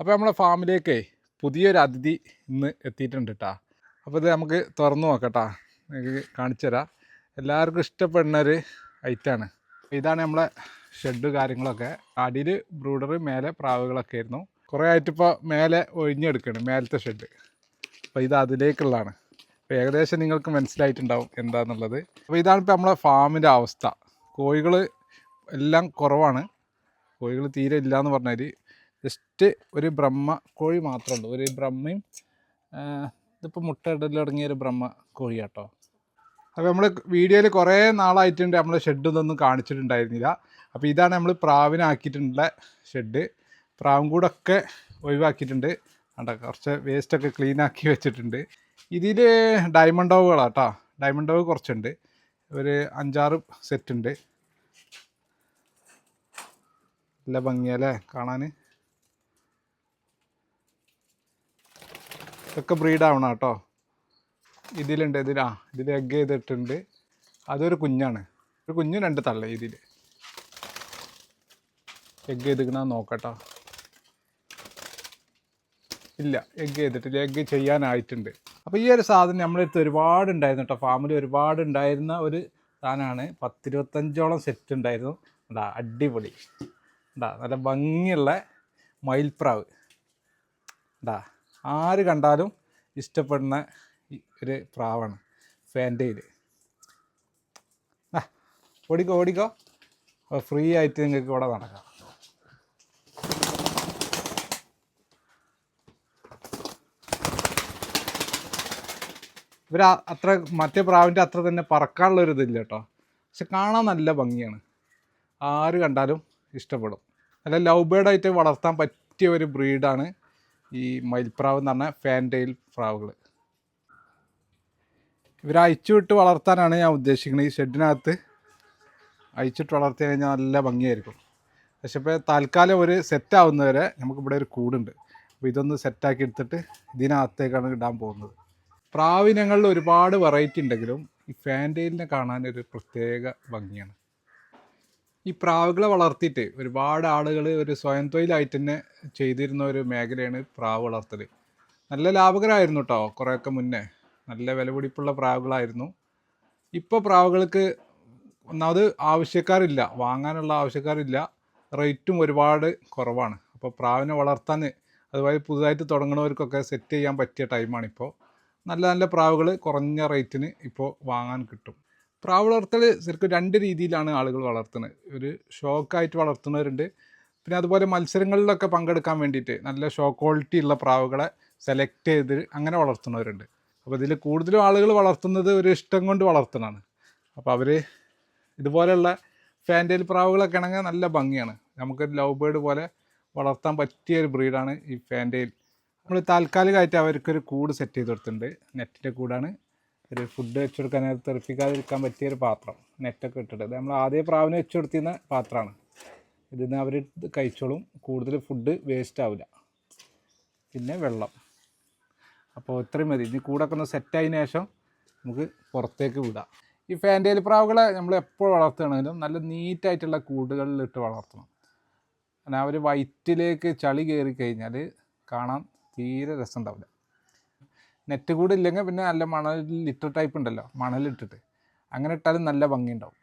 അപ്പോൾ നമ്മളെ ഫാമിലേക്ക് പുതിയൊരു അതിഥി ഇന്ന് എത്തിയിട്ടുണ്ട് കേട്ടോ അപ്പോൾ ഇത് നമുക്ക് തുറന്നു നോക്കട്ടാ. നിങ്ങൾക്ക് കാണിച്ചു തരാം. എല്ലാവർക്കും ഇഷ്ടപ്പെടുന്നൊരു ഐറ്റാണ് ഇതാണ് നമ്മളെ ഷെഡ് കാര്യങ്ങളൊക്കെ. അടിയിൽ ബ്രൂഡർ മേലെ പ്രാവുകളൊക്കെ ആയിരുന്നു. കുറേ ആയിട്ടിപ്പോൾ മേലെ ഒഴിഞ്ഞെടുക്കുകയാണ് മേലത്തെ ഷെഡ് അപ്പോൾ ഇത് അതിലേക്കുള്ളതാണ്. അപ്പോൾ ഏകദേശം നിങ്ങൾക്ക് മനസ്സിലായിട്ടുണ്ടാവും എന്താണെന്നുള്ളത് അപ്പോൾ ഇതാണ് ഇപ്പോൾ നമ്മളെ ഫാമിന്റെ അവസ്ഥ. കോഴികൾ എല്ലാം കുറവാണ്. കോഴികൾ തീരെ ഇല്ല എന്ന് പറഞ്ഞാൽ ജസ്റ്റ് ഒരു ബ്രഹ്മ കോഴി മാത്രമേ ഉള്ളൂ. ഒരു ബ്രഹ്മയും ഇതിപ്പോൾ ഇടലടങ്ങിയ ഒരു ബ്രഹ്മ കോഴി കേട്ടോ അപ്പോൾ നമ്മൾ വീഡിയോയിൽ കുറേ നാളായിട്ടുണ്ട് നമ്മൾ ഷെഡ് ഇതൊന്നും കാണിച്ചിട്ടുണ്ടായിരുന്നില്ല. അപ്പോൾ ഇതാണ് നമ്മൾ പ്രാവിനാക്കിയിട്ടുള്ള ഷെഡ് പ്രാവും കൂടൊക്കെ ഒഴിവാക്കിയിട്ടുണ്ട്. കണ്ട കുറച്ച് വേസ്റ്റൊക്കെ ക്ലീൻ ആക്കി വെച്ചിട്ടുണ്ട്. ഇതിൽ ഡയമണ്ട് ഓവുകളാണ് കേട്ടോ ഡയമണ്ട് ഓവ് കുറച്ചുണ്ട്. ഒരു അഞ്ചാറ് സെറ്റ് ഉണ്ട്. നല്ല ഭംഗിയല്ലേ കാണാൻ ഇതൊക്കെ ബ്രീഡ് ആവണം കേട്ടോ. ഇതിലുണ്ട് ഇതിലാ ഇതിൽ എഗ് ചെയ്തിട്ടുണ്ട്. അതൊരു കുഞ്ഞാണ്. ഒരു കുഞ്ഞു രണ്ട് തള്ള ഇതിൽ എഗ് ചെയ്തിക്കണ നോക്കട്ടോ. ഇല്ല എഗ് ചെയ്തിട്ടില്ല. എഗ് ചെയ്യാനായിട്ടുണ്ട്. അപ്പോൾ ഈ ഒരു സാധനം നമ്മുടെ അടുത്ത് ഒരുപാട് ഉണ്ടായിരുന്നു കേട്ടോ. ഫാമിലി ഒരുപാട് ഉണ്ടായിരുന്ന ഒരു സാധനമാണ്. പത്തിരുപത്തഞ്ചോളം സെറ്റ് ഉണ്ടായിരുന്നു. ഉണ്ടാ അടിപൊളി. ഉണ്ടാ നല്ല ഭംഗിയുള്ള മയിൽപ്രാവ്. ഉണ്ടാ ആര് കണ്ടാലും ഇഷ്ടപ്പെടുന്ന ഒരു പ്രാവാണ് ഫാന്റയിൽ ഓടിക്കോ ഓടിക്കോ. ഫ്രീ ആയിട്ട് നിങ്ങൾക്ക് ഇവിടെ നടക്കാം. ഇവർ അത്ര മറ്റേ പ്രാവിന്റെ അത്ര തന്നെ പറക്കാനുള്ള ഒരു ഇതില്ല കേട്ടോ. പക്ഷെ കാണാൻ നല്ല ഭംഗിയാണ്. ആര് കണ്ടാലും ഇഷ്ടപ്പെടും. നല്ല ലവ് ബേർഡായിട്ട് വളർത്താൻ പറ്റിയ ഒരു ബ്രീഡാണ് ഈ മയിൽപ്രാവ് എന്ന് പറഞ്ഞ ഫാന്റെയിൽ പ്രാവുകൾ. ഇവർ അയച്ചുവിട്ട് വളർത്താനാണ് ഞാൻ ഉദ്ദേശിക്കുന്നത്. ഈ ഷെഡിനകത്ത് അയച്ചിട്ട് വളർത്തി കഴിഞ്ഞാൽ നല്ല ഭംഗിയായിരിക്കും. പക്ഷെ ഇപ്പോൾ തൽക്കാലം ഒരു സെറ്റ് ആവുന്നവരെ നമുക്കിവിടെ ഒരു കൂടുണ്ട്. അപ്പോൾ ഇതൊന്ന് സെറ്റാക്കി എടുത്തിട്ട് ഇതിനകത്തേക്കാണ് ഇടാൻ പോകുന്നത്. പ്രാവിനങ്ങളിൽ ഒരുപാട് വെറൈറ്റി ഉണ്ടെങ്കിലും ഈ ഫാന്റെയിലിനെ കാണാൻ ഒരു പ്രത്യേക ഭംഗിയാണ്. ഈ പ്രാവുകളെ വളർത്തിയിട്ട് ഒരുപാട് ആളുകൾ ഒരു സ്വയം തൊഴിലായിട്ട് തന്നെ ചെയ്തിരുന്ന ഒരു മേഖലയാണ് പ്രാവ് വളർത്തൽ നല്ല ലാഭകരമായിരുന്നു കേട്ടോ കുറേയൊക്കെ മുന്നേ. നല്ല വിലപിടിപ്പുള്ള പ്രാവുകളായിരുന്നു. ഇപ്പോൾ പ്രാവുകൾക്ക് ഒന്നാമത് ആവശ്യക്കാരില്ല. വാങ്ങാനുള്ള ആവശ്യക്കാരില്ല. റേറ്റും ഒരുപാട് കുറവാണ്. അപ്പോൾ പ്രാവിനെ വളർത്താൻ അതുപോലെ പുതുതായിട്ട് തുടങ്ങുന്നവർക്കൊക്കെ സെറ്റ് ചെയ്യാൻ പറ്റിയ ടൈമാണിപ്പോൾ നല്ല നല്ല പ്രാവുകൾ കുറഞ്ഞ റേറ്റിന് ഇപ്പോൾ വാങ്ങാൻ കിട്ടും. പ്രാവ് വളർത്തൽ ശരിക്കും രണ്ട് രീതിയിലാണ് ആളുകൾ വളർത്തുന്നത് ഒരു ഷോക്കായിട്ട് വളർത്തുന്നവരുണ്ട്. പിന്നെ അതുപോലെ മത്സരങ്ങളിലൊക്കെ പങ്കെടുക്കാൻ വേണ്ടിയിട്ട് നല്ല ഷോ ക്വാളിറ്റി ഉള്ള പ്രാവുകളെ സെലക്ട് ചെയ്ത് അങ്ങനെ വളർത്തുന്നവരുണ്ട്. അപ്പോൾ ഇതിൽ കൂടുതലും ആളുകൾ വളർത്തുന്നത് ഒരു ഇഷ്ടം കൊണ്ട് വളർത്തുന്നതാണ്. അപ്പോൾ അവർ ഇതുപോലെയുള്ള ഫാന്റയിൽ പ്രാവുകളൊക്കെ ആണെങ്കിൽ നല്ല ഭംഗിയാണ്. നമുക്ക് ലവ് ബേർഡ് പോലെ വളർത്താൻ പറ്റിയ ഒരു ബ്രീഡാണ് ഈ ഫാന്റയിൽ നമ്മൾ താൽക്കാലികമായിട്ട് അവർക്കൊരു കൂട് സെറ്റ് ചെയ്ത് കൊടുത്തിട്ടുണ്ട്. നെറ്റിന്റെ കൂടാണ്. ഒരു ഫുഡ് വെച്ച് കൊടുക്കാൻ നേരത്ത് തെറിപ്പിക്കാതിരിക്കാൻ പറ്റിയ ഒരു പാത്രം നെറ്റൊക്കെ ഇട്ടിട്ട്. നമ്മൾ ആദ്യം പ്രാവിനെ വെച്ച് കൊടുത്തിരുന്ന പാത്രമാണ്. ഇതിൽ നിന്ന് അവർ കഴിച്ചോളും. കൂടുതൽ ഫുഡ് വേസ്റ്റ് ആവില്ല പിന്നെ വെള്ളം. അപ്പോൾ ഇത്രയും മതി. ഇനി കൂടൊക്കെ ഒന്ന് സെറ്റായതിനു ശേഷം നമുക്ക് പുറത്തേക്ക് വിടാം. ഈ ഫാന്റയിൽ പ്രാവുകളെ നമ്മൾ എപ്പോൾ വളർത്തുകയാണെങ്കിലും നല്ല നീറ്റായിട്ടുള്ള കൂടുകളിലിട്ട് വളർത്തണം. കാരണം അവർ വയറ്റിലേക്ക് ചളി കയറി കഴിഞ്ഞാൽ കാണാൻ തീരെ രസം ഉണ്ടാവില്ല. നെറ്റ് കൂടെ ഇല്ലെങ്കിൽ പിന്നെ നല്ല മണലിൽ ഇട്ട ടൈപ്പ് ഉണ്ടല്ലോ മണലിട്ടിട്ട് അങ്ങനെ ഇട്ടാലും നല്ല ഭംഗി ഉണ്ടാവും.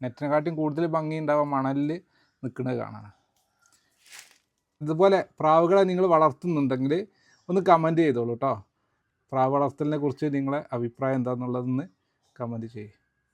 നെറ്റിനെക്കാട്ടിയും കൂടുതൽ ഭംഗി ഉണ്ടാവുക മണലിൽ നിൽക്കുന്നത് കാണാൻ ഇതുപോലെ പ്രാവുകളെ നിങ്ങൾ വളർത്തുന്നുണ്ടെങ്കിൽ ഒന്ന് കമന്റ് ചെയ്തോളൂ കേട്ടോ പ്രാവ് വളർത്തലിനെ കുറിച്ച് നിങ്ങളെ അഭിപ്രായം എന്താണെന്നുള്ളതെന്ന് കമന്റ് ചെയ്യും.